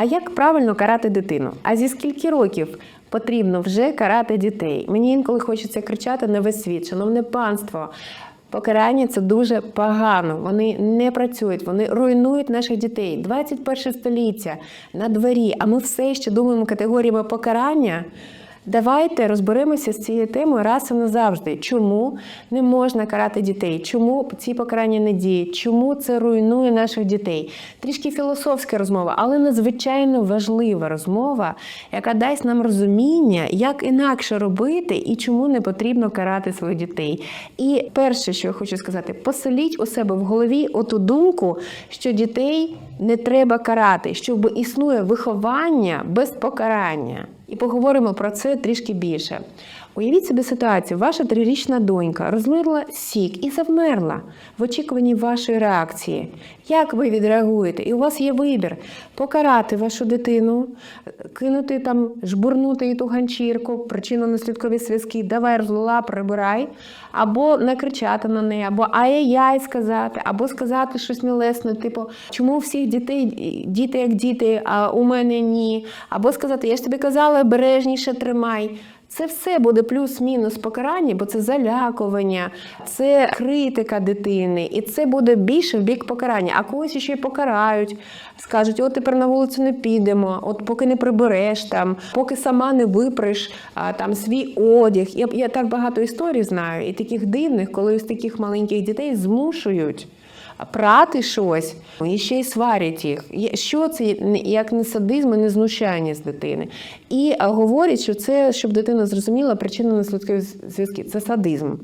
А як правильно карати дитину? А зі скільки років потрібно вже карати дітей? Мені інколи хочеться кричати на весь світ, шановне панство. Покарання це дуже погано. Вони не працюють, вони руйнують наших дітей. 21 століття на дворі, а ми все ще думаємо категоріями покарання. Давайте розберемося з цією темою раз і назавжди. Чому не можна карати дітей? Чому ці покарання не діють? Чому це руйнує наших дітей? Трішки філософська розмова, але надзвичайно важлива розмова, яка дасть нам розуміння, як інакше робити і чому не потрібно карати своїх дітей. І перше, що я хочу сказати, поселіть у себе в голові оту думку, що дітей не треба карати, що існує виховання без покарання. І поговоримо про це трішки більше. Уявіть собі ситуацію, ваша трирічна донька розлила сік і завмерла в очікуванні вашої реакції. Як ви відреагуєте? І у вас є вибір покарати вашу дитину, кинути там, жбурнути їй ту ганчірку, причинно-наслідкові зв'язки, давай розлила, прибирай, або накричати на неї, або ай-яй сказати, або сказати щось нелесне, типу, чому у всіх дітей діти як діти, а у мене ні. Або сказати, я ж тобі казала, обережніше тримай. Це все буде плюс-мінус покарання, бо це залякування, це критика дитини, і це буде більше в бік покарання. А когось ще й покарають, скажуть: от тепер на вулицю не підемо, от поки не прибереш там, поки сама не випреш там свій одяг. Я, я так багато історій знаю, і таких дивних, коли з таких маленьких дітей змушують. Прати щось і ще й сварять їх. Що це як не садизм, і не знущання з дитини? І говорять, що це, щоб дитина зрозуміла, причина наслідкові зв'язки це садизм.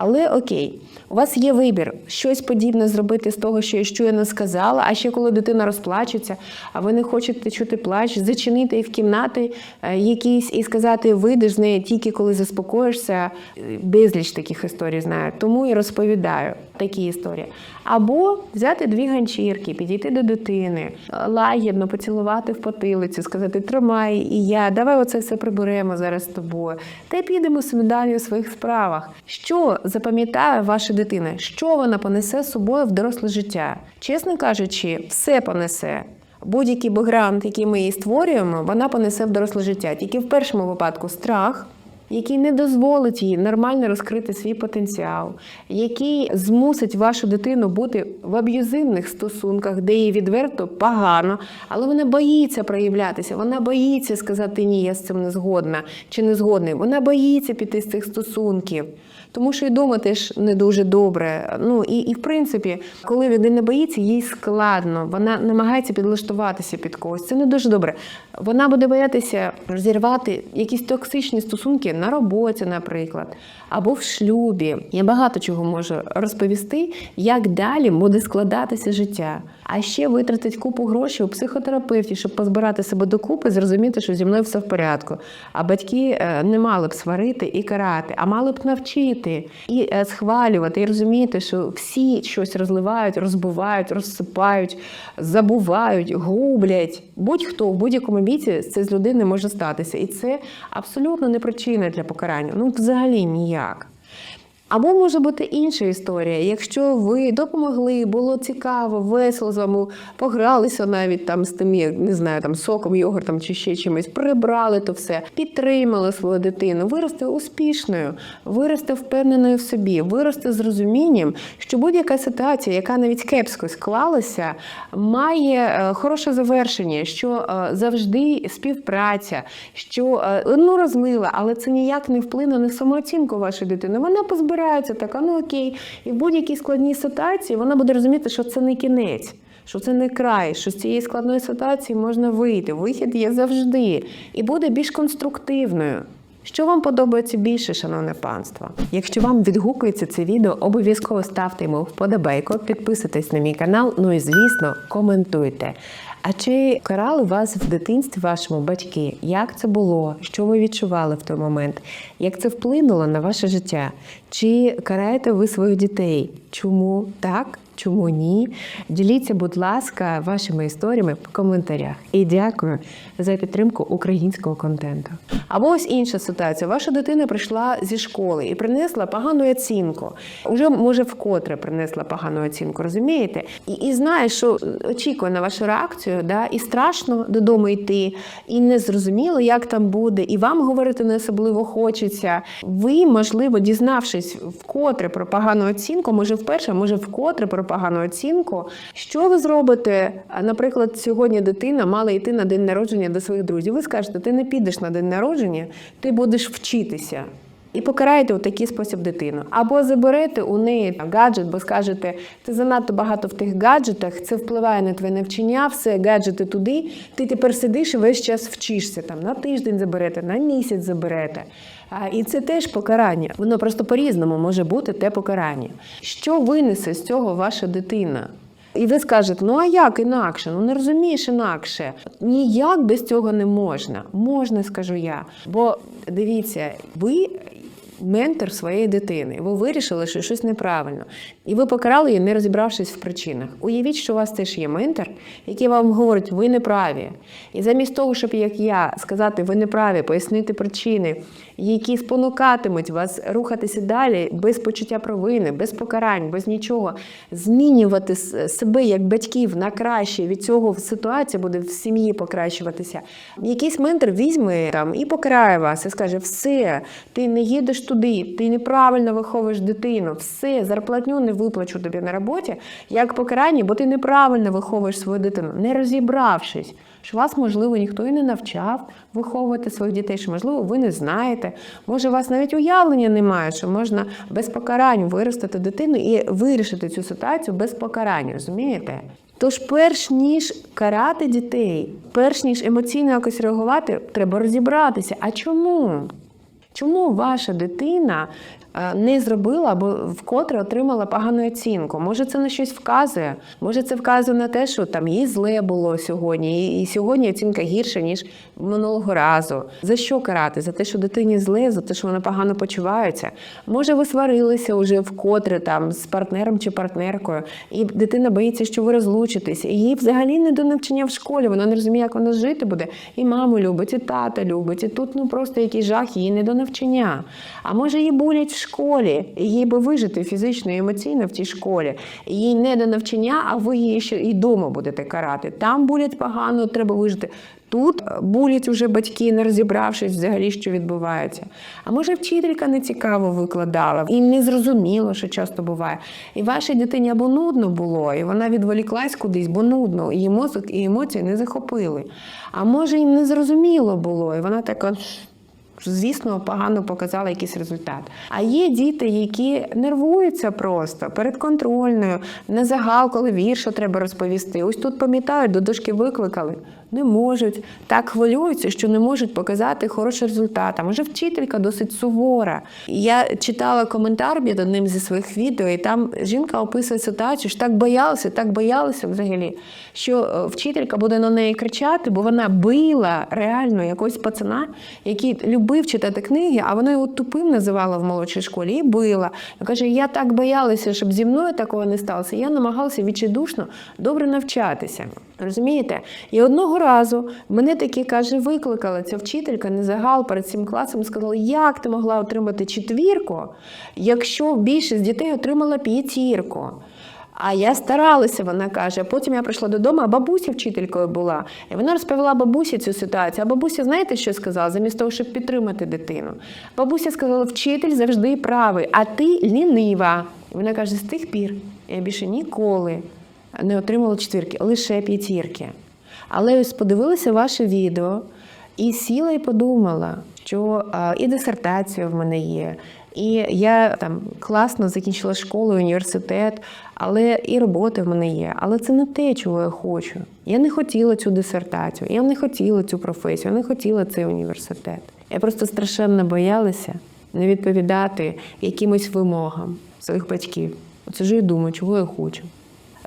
Але окей, у вас є вибір щось подібне зробити з того, що я щойно сказала. А ще коли дитина розплачеться, а ви не хочете чути плач, зачинити її в кімнати е, якісь і сказати, вийдеш з неї тільки коли заспокоїшся. Е, Безліч таких історій знаю. Тому і розповідаю такі історії. Або взяти дві ганчірки, підійти до дитини, лагідно поцілувати в потилицю, сказати Тримай, і я, давай оце все приберемо зараз з тобою. Та й підемо собі далі у своїх справах. Що запам'ятає ваша дитина? Що вона понесе з собою в доросле життя? Чесно кажучи, все понесе. Будь-який бекграунд, який ми її створюємо, вона понесе в доросле життя. Тільки в першому випадку страх, який не дозволить їй нормально розкрити свій потенціал, який змусить вашу дитину бути в аб'юзивних стосунках, де їй відверто погано, але вона боїться проявлятися, вона боїться сказати ні, я з цим не згодна чи не згодний. Вона боїться піти з цих стосунків. Тому що і дома теж не дуже добре. Ну і, і в принципі, коли людина боїться, їй складно. Вона намагається підлаштуватися під когось. Це не дуже добре. Вона буде боятися розірвати якісь токсичні стосунки на роботі, наприклад, або в шлюбі. Я багато чого можу розповісти, як далі буде складатися життя. А ще витратить купу грошей у психотерапевтів, щоб позбирати себе докупи, зрозуміти, що зі мною все в порядку. А батьки е, не мали б сварити і карати, а мали б навчити і е, схвалювати, і розуміти, що всі щось розливають, розбивають, розсипають, забувають, гублять. Будь-хто в будь-якому віці це з людини може статися. І це абсолютно не причина для покарання. Ну, взагалі ніяк. Або може бути інша історія. Якщо ви допомогли, було цікаво, весело з вами погралися навіть там з тим, як, не знаю, там соком, йогуртом чи ще чимось, прибрали то все, підтримали свою дитину, виросте успішною, виросте впевненою в собі, виросте з розумінням, що будь-яка ситуація, яка навіть кепсько склалася, має е, хороше завершення, що е, завжди співпраця, що ну розлила, але це ніяк не вплине на самооцінку вашої дитини. Вона позбирається така, ну окей, і в будь-якій складній ситуації вона буде розуміти, що це не кінець. Що це не край, що з цієї складної ситуації можна вийти. Вихід є завжди і буде більш конструктивною. Що вам подобається більше, шановне панство? Якщо вам відгукується це відео, обов'язково ставте йому вподобайку, підписуйтесь на мій канал, ну і звісно, коментуйте. А чи карали вас в дитинстві вашому батьки? Як це було? Що ви відчували в той момент? Як це вплинуло на ваше життя? Чи караєте ви своїх дітей? Чому так Чому ні? Діліться, будь ласка, вашими історіями в коментарях. І дякую за підтримку українського контенту. Або ось інша ситуація. Ваша дитина прийшла зі школи і принесла погану оцінку. Уже може вкотре принесла погану оцінку, розумієте? І, і знає, що очікує на вашу реакцію, да? і страшно додому йти, і не зрозуміло, як там буде, і вам говорити не особливо хочеться. Ви, можливо, дізнавшись вкотре про погану оцінку, може вперше, може вкотре про погану оцінку. Що ви зробите? Наприклад, сьогодні дитина мала йти на день народження до своїх друзів. Ви скажете, ти не підеш на день народження, ти будеш вчитися. І покараєте у такий спосіб дитину. Або заберете у неї гаджет, бо скажете, ти занадто багато в тих гаджетах, це впливає на твоє навчання, все, гаджети туди. Ти тепер сидиш і весь час вчишся. Там на тиждень заберете, на місяць заберете. І це теж покарання. Воно просто по-різному може бути те покарання. Що винесе з цього ваша дитина? І ви скажете, ну а як інакше? Ну не розумієш інакше. Ніяк без цього не можна. Можна, скажу я. Бо дивіться, ви ментор своєї дитини. Ви вирішили, що щось неправильно. І ви покарали її, не розібравшись в причинах. Уявіть, що у вас теж є ментор, який вам говорить, ви не праві. І замість того, щоб як я сказати, ви не праві, пояснити причини, які спонукатимуть вас рухатися далі без почуття провини, без покарань, без нічого, змінювати себе як батьків на краще. Від цього ситуація буде в сім'ї покращуватися. Якийсь ментор візьме там і покарає вас, і скаже: все, ти не їдеш туди, ти неправильно виховуєш дитину, все, зарплатню не виплачу тобі на роботі, як покарання, бо ти неправильно виховуєш свою дитину, не розібравшись. Що вас, можливо, ніхто і не навчав виховувати своїх дітей, що, можливо, ви не знаєте. Може, у вас навіть уявлення немає, що можна без покарань виростити дитину і вирішити цю ситуацію без покарань, розумієте? Тож, перш ніж карати дітей, перш ніж емоційно якось реагувати, треба розібратися. А чому? Чому ваша дитина не зробила або вкотре отримала погану оцінку? Може, це на щось вказує? Може, це вказує на те, що там їй зле було сьогодні, і- сьогодні оцінка гірша, ніж минулого разу. За що карати? За те, що дитині зле, за те, що вона погано почувається? Може, ви сварилися вже вкотре там з партнером чи партнеркою, і дитина боїться, що ви розлучитеся. І їй взагалі не до навчання в школі, вона не розуміє, як вона жити буде. І маму любить, і тата любить, і тут ну просто якийсь жах, їй не до навчання. А може, її булять в школі, і їй би вижити фізично і емоційно в тій школі. Їй не до навчання, а ви її ще і вдома будете карати. Там булять погано, треба вижити. Тут е, булять уже батьки, не розібравшись взагалі, що відбувається. А може, вчителька не цікаво викладала, і не зрозуміло, що часто буває. І вашій дитині або нудно було, і вона відволіклась кудись, бо нудно, її мозок і емоції не захопили. А може, і не зрозуміло було, і вона така. Звісно, погано показала якийсь результат. А є діти, які нервуються просто перед контрольною, на загал, коли вірша треба розповісти. Ось тут пам'ятають, до дошки викликали. Не можуть. Так хвилюються, що не можуть показати хороший результат. А може, вчителька досить сувора. Я читала коментар під одним зі своїх відео, і там жінка описує ситуацію, що так боялася, так боялася взагалі, що е, вчителька буде на неї кричати, бо вона била реально якогось пацана, який любив читати книги, а вона його тупим називала в молодшій школі і била. Вона каже: я так боялася, щоб зі мною такого не сталося. Я намагалася відчайдушно добре навчатися. Розумієте? І одного разу мене таки каже, викликала ця вчителька не загал перед цим класом сказала, як ти могла отримати четвірку, якщо більшість дітей отримала п'ятірку. А я старалася, вона каже. Потім я прийшла додому, а бабуся вчителькою була. І вона розповіла бабусі цю ситуацію. А бабуся, знаєте, що сказала? Замість того, щоб підтримати дитину. Бабуся сказала: вчитель завжди правий, а ти лінива. І вона каже: з тих пір я більше ніколи не отримала четвірки, лише п'ятірки. Але ось подивилася ваше відео і сіла і подумала, що і дисертація в мене є, і я там класно закінчила школу, університет, але і робота в мене є. Але це не те, чого я хочу. Я не хотіла цю дисертацію, я не хотіла цю професію, я не хотіла цей університет. Я просто страшенно боялася не відповідати якимось вимогам своїх батьків. Оце ж і думаю, чого я хочу.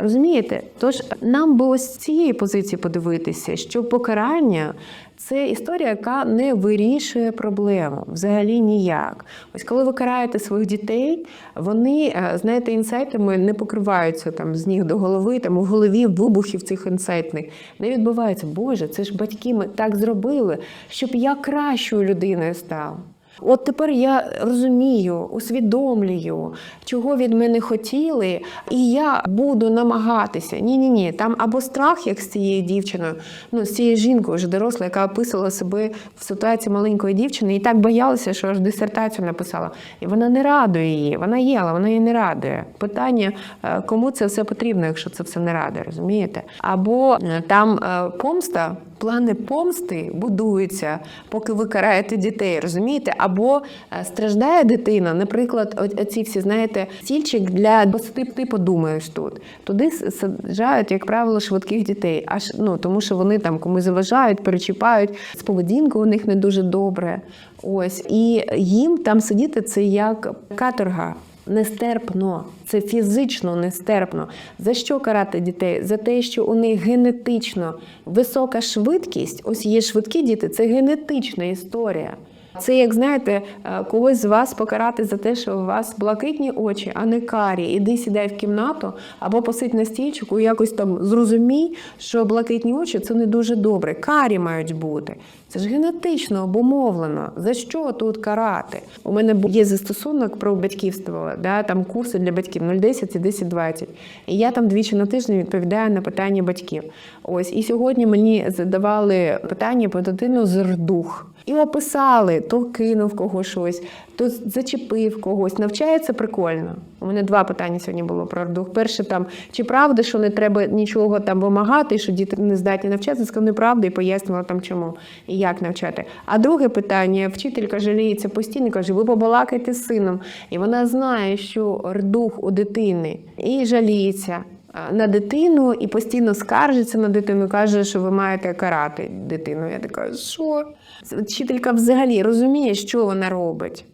Розумієте? Тож нам би ось з цієї позиції подивитися, що покарання це історія, яка не вирішує проблему взагалі ніяк. Ось коли ви караєте своїх дітей, вони, е, знаєте, інсайтами не покриваються там з ніг до голови, там у голові вибухів цих інсайтних. Не відбувається, Боже, це ж батьки ми так зробили, щоб я кращою людиною став. От тепер я розумію, усвідомлюю, чого від мене хотіли, і я буду намагатися. Ні, ні, ні. Там або страх, як з цією дівчиною, ну з цією жінкою вже доросла, яка описувала себе в ситуації маленької дівчини, і так боялася, що аж дисертацію написала. І вона не радує її. Вона є, але вона її не радує. Питання, е, кому це все потрібно, якщо це все не радує, розумієте? Або е, там е, помста. Плани помсти будуються, поки ви караєте дітей, розумієте? Або е, страждає дитина, наприклад, оці всі, знаєте, стільчик для ти, ти подумаєш тут. Туди саджають, як правило, швидких дітей, аж ну тому, що вони там комусь заважають, перечіпають з поведінкою у них не дуже добре. Ось і їм там сидіти це як каторга. Нестерпно, це фізично нестерпно. За що карати дітей? За те, що у них генетично висока швидкість. Ось є швидкі діти, це генетична історія. Це як знаєте, е, когось з вас покарати за те, що у вас блакитні очі, а не карі. Іди сідай в кімнату або посидь на стільчику якось там зрозумій, що блакитні очі це не дуже добре. Карі мають бути. Це ж генетично обумовлено. За що тут карати? У мене є застосунок про батьківство, да, там курси для батьків 010 і 10-20. І я там двічі на тиждень відповідаю на питання батьків. Ось і сьогодні мені задавали питання про дитину з рдух. І описали, то кинув когось щось, то зачепив когось. Навчається прикольно. У мене два питання сьогодні було про рдух. Перше там, чи правда, що не треба нічого там вимагати, що діти не здатні навчатися, сказав неправда і пояснювала там чому і як навчати. А друге питання: вчителька жаліється постійно, каже: ви побалакайте з сином. І вона знає, що рдух у дитини і жаліється. А, На дитину і постійно скаржиться на дитину, каже, що ви маєте карати дитину. Я така, що? Вчителька взагалі розуміє, що вона робить.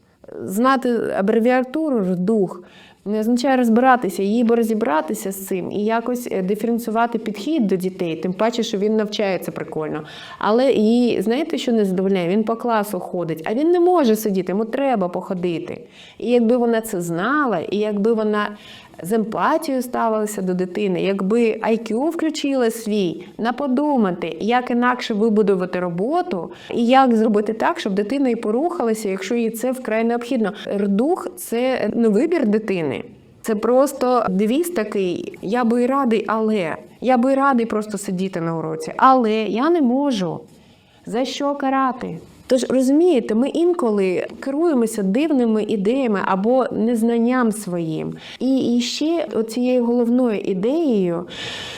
Знати абревіатуру дух не означає розбиратися, їй би розібратися з цим і якось е, диференціювати підхід до дітей, тим паче, що він навчається прикольно. Але її, знаєте, що не задовольняє? Він по класу ходить, а він не може сидіти, йому треба походити. І якби вона це знала, і якби вона з емпатією ставилася до дитини, якби IQ включила свій на подумати, як інакше вибудувати роботу, і як зробити так, щоб дитина і порухалася, якщо їй це вкрай необхідно. Рдух це не вибір дитини. Це просто девіз такий: я би радий, але я би радий просто сидіти на уроці, але я не можу. За що карати? Тож розумієте, ми інколи керуємося дивними ідеями або незнанням своїм. І, і ще оцією головною ідеєю,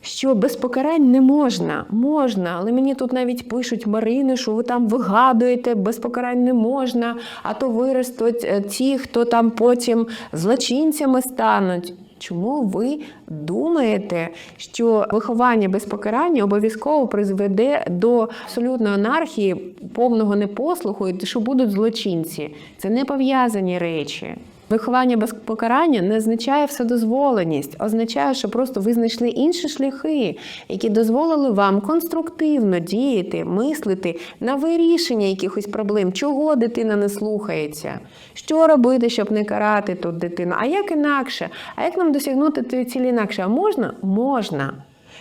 що без покарань не можна. Можна, але мені тут навіть пишуть Марини, що ви там вигадуєте, без покарань не можна, а то виростуть е, ті, хто там потім злочинцями стануть. Чому ви думаєте, що виховання без покарання обов'язково призведе до абсолютної анархії, повного непослуху, і що будуть злочинці? Це не пов'язані речі. Виховання без покарання не означає вседозволеність, означає, що просто ви знайшли інші шляхи, які дозволили вам конструктивно діяти, мислити на вирішення якихось проблем, чого дитина не слухається, що робити, щоб не карати тут дитину, а як інакше, а як нам досягнути тієї цілі інакше? А можна? Можна.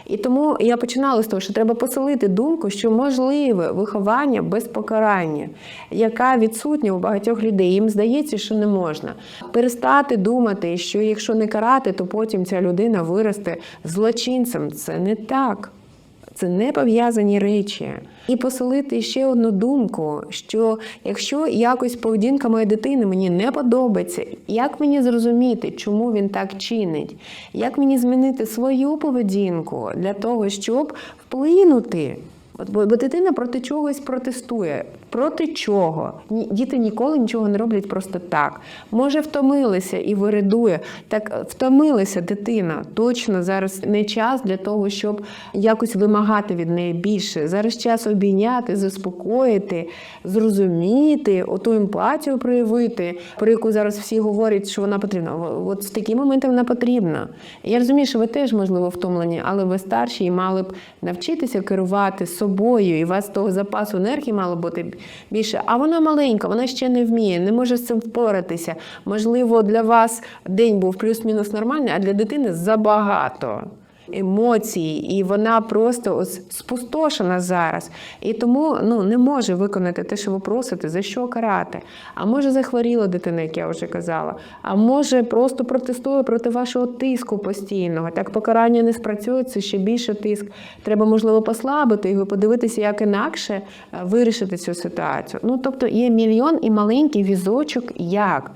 І тому я починала з того, що треба поселити думку, що можливе виховання без покарання, яка відсутня у багатьох людей. Їм здається, що не можна. Перестати думати, що якщо не карати, то потім ця людина виросте злочинцем. Це не так. Це не пов'язані речі. І посолити ще одну думку, що якщо якось поведінка моєї дитини мені не подобається, як мені зрозуміти, чому він так чинить? Як мені змінити свою поведінку для того, щоб вплинути От, бо, дитина проти чогось протестує. Проти чого? Діти ніколи нічого не роблять просто так. Може, втомилися і виридує. Так е, втомилася дитина. Точно зараз не час для того, щоб якось вимагати від неї більше. Зараз час обійняти, заспокоїти, зрозуміти, оту емпатію проявити, про яку зараз всі говорять, що вона потрібна. От в такі моменти вона потрібна. Я розумію, що ви теж можливо втомлені, але ви старші і мали б навчитися керувати собою, і у вас того запасу енергії мало бути більше. А вона маленька, вона ще не вміє, не може з цим впоратися. Можливо, для вас день був плюс-мінус нормальний, а для дитини забагато. Емоцій, і вона просто ось спустошена зараз. І тому ну, не може виконати те, що ви просите, за що карати. А може захворіла дитина, як я вже казала, а може просто протестує проти вашого тиску постійного. Так покарання не спрацює, це ще більше тиск. Треба, можливо, послабити його, подивитися, як інакше е, вирішити цю ситуацію. Ну, тобто є мільйон і маленький візочок, як.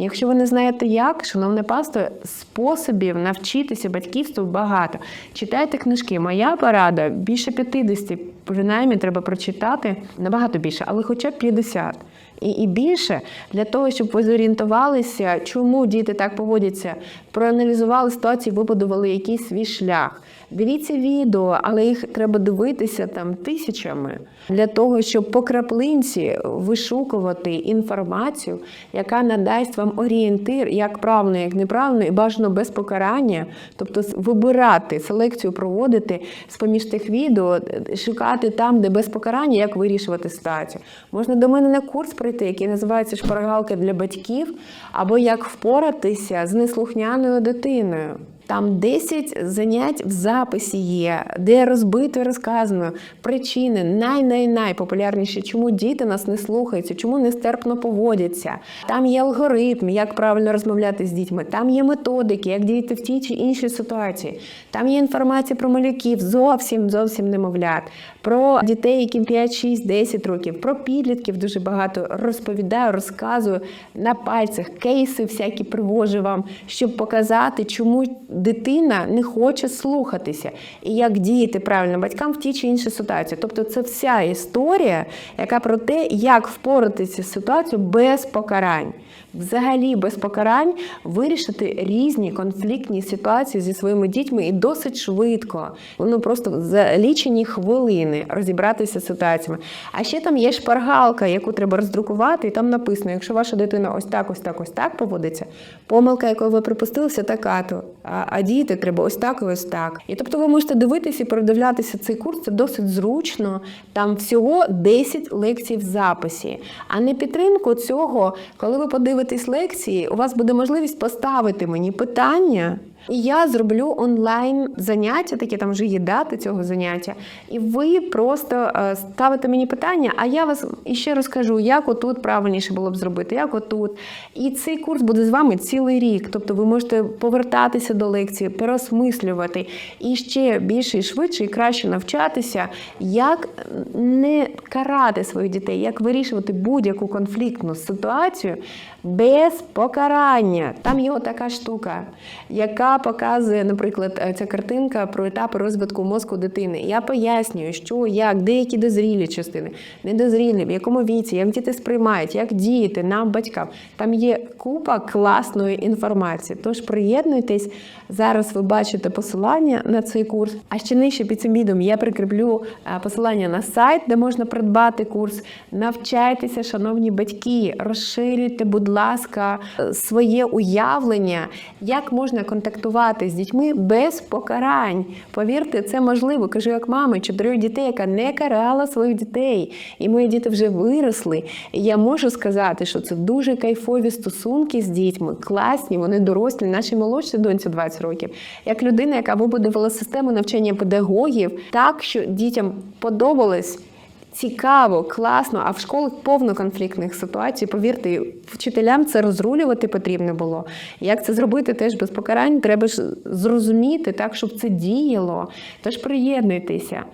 Якщо ви не знаєте як, шановне пасто, способів навчитися батьківству багато. Читайте книжки. Моя порада більше 50, принаймні треба прочитати набагато більше, але хоча б 50. І, і більше для того, щоб ви зорієнтувалися, чому діти так поводяться, проаналізували ситуацію, вибудували якийсь свій шлях. Дивіться відео, але їх треба дивитися там тисячами для того, щоб по краплинці вишукувати інформацію, яка надасть вам орієнтир, як правильно, як неправильно, і бажано без покарання, тобто вибирати селекцію, проводити з поміж тих відео, шукати там, де без покарання, як вирішувати ситуацію. Можна до мене на курс прийти, який називається шпаргалки для батьків, або як впоратися з неслухняною дитиною. Там 10 занять в записі є, де розбито розказано причини най-най-найпопулярніші, чому діти нас не слухаються, чому нестерпно поводяться. Там є алгоритм, як правильно розмовляти з дітьми, там є методики, як діяти в тій чи іншій ситуації. Там є інформація про малюків, зовсім зовсім немовлят, про дітей, яким 5, 6, 10 років, про підлітків дуже багато розповідаю, розказую на пальцях, кейси всякі привожу вам, щоб показати, чому дитина не хоче слухатися і як діяти правильно батькам в тій чи іншій ситуації. Тобто, це вся історія, яка про те, як впоратися з ситуацією без покарань. Взагалі, без покарань вирішити різні конфліктні ситуації зі своїми дітьми і досить швидко. Ну просто за лічені хвилини розібратися з ситуаціями. А ще там є шпаргалка, яку треба роздрукувати, і там написано: якщо ваша дитина ось так, ось так, ось так поводиться, помилка, якою ви припустилися, така то. А, діяти треба ось так ось так. І тобто ви можете дивитися і передивлятися цей курс, це досить зручно. Там всього 10 лекцій в записі. А не підтримку цього, коли ви подивитесь лекції, у вас буде можливість поставити мені питання. І я зроблю онлайн заняття, таке там вже є дати цього заняття. І ви просто е, ставите мені питання, а я вас іще розкажу, як отут правильніше було б зробити, як отут. І цей курс буде з вами цілий рік. Тобто ви можете повертатися до лекції, переосмислювати і ще більше і швидше і краще навчатися, як не карати своїх дітей, як вирішувати будь-яку конфліктну ситуацію без покарання. Там є така штука, яка показує, наприклад, е, ця картинка про етапи розвитку мозку дитини. Я пояснюю, що як, деякі дозрілі частини, недозрілі, в якому віці, як діти сприймають, як діяти нам, батькам. Там є купа класної інформації. Тож приєднуйтесь. Зараз ви бачите посилання на цей курс. А ще нижче під цим відео я прикріплю е, посилання на сайт, де можна придбати курс. Навчайтеся, шановні батьки, розширюйте, будь ласка, е, своє уявлення, як можна контактувати з дітьми без покарань. Повірте, це можливо. Кажу, як мама чотирьох дітей, яка не карала своїх дітей. І мої діти вже виросли. І я можу сказати, що це дуже кайфові стосунки з дітьми, класні, вони дорослі, наші молодші доньці 20 років. Як людина, яка вибудувала систему навчання педагогів, так що дітям подобалось. Цікаво, класно, а в школах повно конфліктних ситуацій. Повірте, вчителям це розрулювати потрібно було. Як це зробити теж без покарань, треба ж зрозуміти так, щоб це діяло. Тож приєднуйтеся.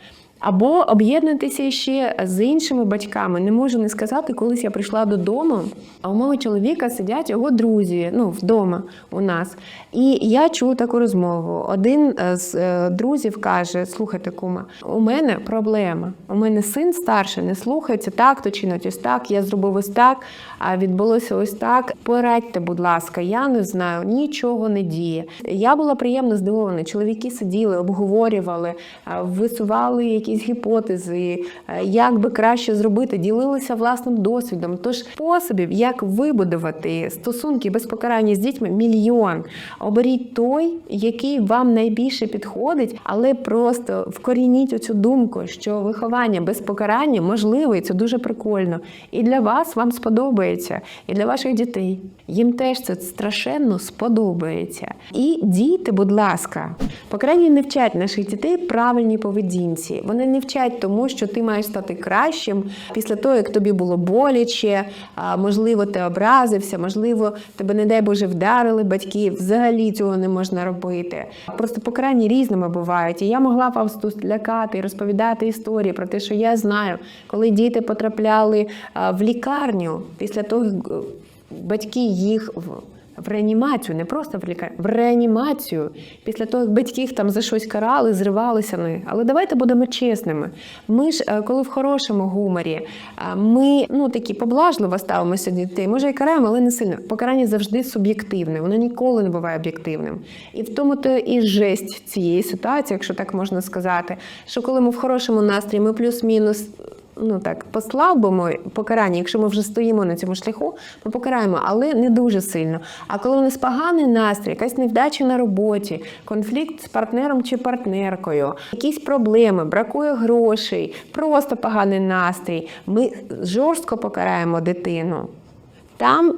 Або об'єднатися ще з іншими батьками. Не можу не сказати, колись я прийшла додому, а у мого чоловіка сидять його друзі, ну, вдома у нас. І я чую таку розмову. Один з е, друзів каже: слухайте, кума, у мене проблема. У мене син старший не слухається так, то чинить ось так. Я зробив ось так, а відбулося ось так. Порадьте, будь ласка, я не знаю, нічого не діє. Я була приємно здивована. Чоловіки сиділи, обговорювали, е, висували якісь гіпотези, е, як би краще зробити, ділилися власним досвідом. Тож способів, як вибудувати стосунки без покарання з дітьми, мільйон. Оберіть той, який вам найбільше підходить, але просто вкорініть оцю думку, що виховання без покарання можливе, і це дуже прикольно. І для вас вам сподобається, і для ваших дітей. Їм теж це страшенно сподобається. І діти, будь ласка, покарання не вчать наших дітей правильній поведінці. Вони не вчать тому, що ти маєш стати кращим після того, як тобі було боляче, можливо, ти образився, можливо, тебе, не дай Боже, вдарили батьки. Взагалі цього не можна робити. Просто покарання різними бувають. І я могла вас тут лякати і розповідати історії про те, що я знаю, коли діти потрапляли в лікарню після того, як, е, батьки їх в. Реанімацію, не просто в лікарню, в реанімацію. Після того, як батьки їх там за щось карали, зривалися на. Але давайте будемо чесними. Ми ж, е, коли в хорошому гуморі, е, ми ну такі поблажливо ставимося до дітей. Може, і караємо, але не сильно. Покарання завжди суб'єктивне, воно ніколи не буває об'єктивним. І в тому то і жесть цієї ситуації, якщо так можна сказати, що коли ми в хорошому настрої, ми плюс-мінус ну так послабимо покарання, якщо ми вже стоїмо на цьому шляху, ми покараємо, але не дуже сильно. А коли у нас поганий настрій, якась невдача на роботі, конфлікт з партнером чи партнеркою, якісь проблеми, бракує грошей, просто поганий настрій, ми жорстко покараємо дитину. Там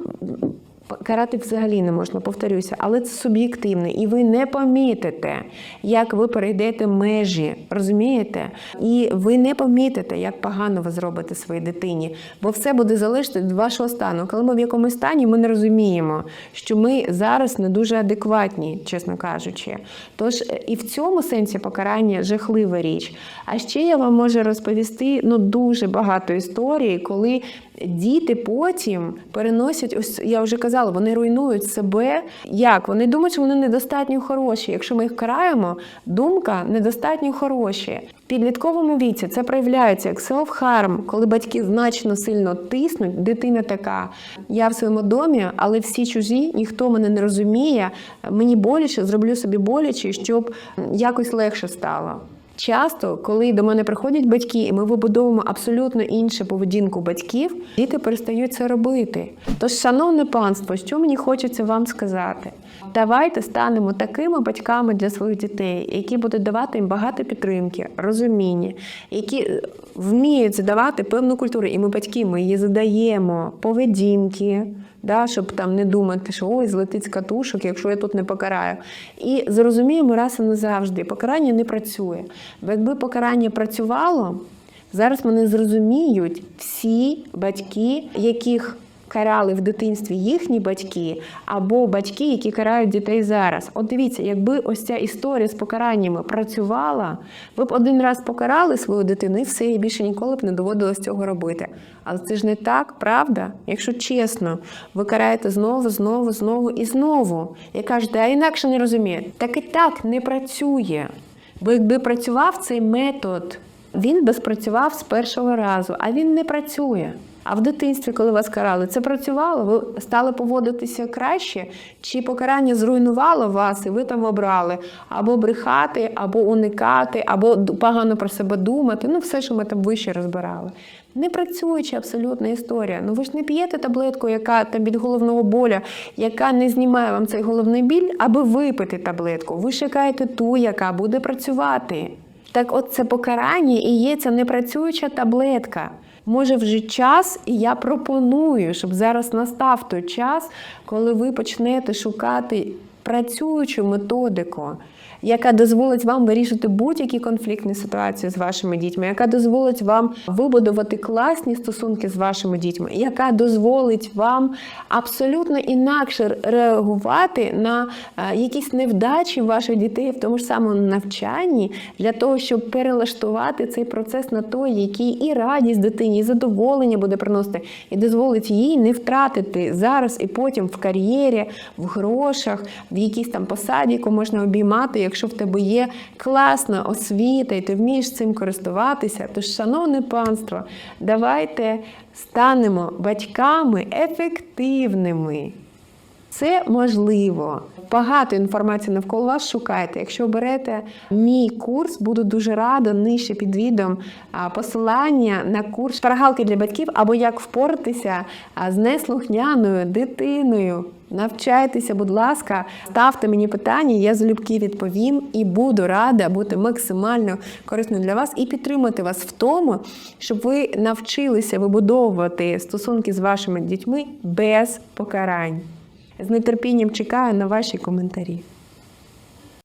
Карати взагалі не можна, повторюся, але це суб'єктивне, і ви не помітите, як ви перейдете межі, розумієте? І ви не помітите, як погано ви зробите своїй дитині, бо все буде залежати від вашого стану. Коли ми в якомусь стані, ми не розуміємо, що ми зараз не дуже адекватні, чесно кажучи. Тож і в цьому сенсі покарання жахлива річ. А ще я вам можу розповісти ну дуже багато історій, коли діти потім переносять, ось я вже казала, вони руйнують себе. Як? Вони думають, що вони недостатньо хороші. Якщо ми їх караємо, думка недостатньо хороші. В підлітковому віці це проявляється як self-harm, коли батьки значно сильно тиснуть. Дитина така: я в своєму домі, але всі чужі, ніхто мене не розуміє. Мені боляче, зроблю собі боляче, щоб якось легше стало. Часто, коли до мене приходять батьки, і ми вибудовуємо абсолютно іншу поведінку батьків, діти перестають це робити. Тож, шановне панство, що мені хочеться вам сказати? Давайте станемо такими батьками для своїх дітей, які будуть давати їм багато підтримки, розуміння, які е, вміють задавати певну культуру. І ми батьки ми її задаємо поведінки. Да, щоб там не думати, що ой, злетить з катушок, якщо я тут не покараю. І зрозуміємо раз і назавжди, покарання не працює. Бо якби покарання працювало, зараз мене зрозуміють всі батьки, яких карали в дитинстві їхні батьки, або батьки, які карають дітей зараз. От дивіться, якби ось ця історія з покараннями працювала, ви б один раз покарали свою дитину і все, і більше ніколи б не доводилось цього робити. Але це ж не так, правда? Якщо чесно, ви караєте знову, знову, знову і знову. І кажете, а інакше не розумію. Так і так не працює. Бо якби працював цей метод, він би спрацював з першого разу, а він не працює. А в дитинстві, коли вас карали, це працювало? Ви стали поводитися краще? Чи покарання зруйнувало вас, і ви там обрали або брехати, або уникати, або погано про себе думати? Ну, все, що ми там вище розбирали. Не працююча абсолютна історія. Ну ви ж не п'єте таблетку, яка там від головного боля, яка не знімає вам цей головний біль, аби випити таблетку. Ви шукаєте ту, яка буде працювати. Так от це покарання і є ця непрацююча таблетка. Може, вже час, і я пропоную, щоб зараз настав той час, коли ви почнете шукати працюючу методику, яка дозволить вам вирішити будь-які конфліктні ситуації з вашими дітьми, яка дозволить вам вибудувати класні стосунки з вашими дітьми, яка дозволить вам абсолютно інакше реагувати на е, якісь невдачі ваших дітей в тому ж самому навчанні для того, щоб перелаштувати цей процес на той, який і радість дитині, і задоволення буде приносити, і дозволить їй не втратити зараз і потім в кар'єрі, в грошах, в якійсь там посаді, яку можна обіймати, якщо в тебе є класна освіта, і ти вмієш цим користуватися. Тож, шановне панство, давайте станемо батьками ефективними. Це можливо. Багато інформації навколо вас шукайте. Якщо берете мій курс, буду дуже рада нижче під відео посилання на курс шпаргалки для батьків або як впоратися з неслухняною дитиною. Навчайтеся, будь ласка, ставте мені питання, я залюбки відповім і буду рада бути максимально корисною для вас і підтримати вас в тому, щоб ви навчилися вибудовувати стосунки з вашими дітьми без покарань. З нетерпінням чекаю на ваші коментарі.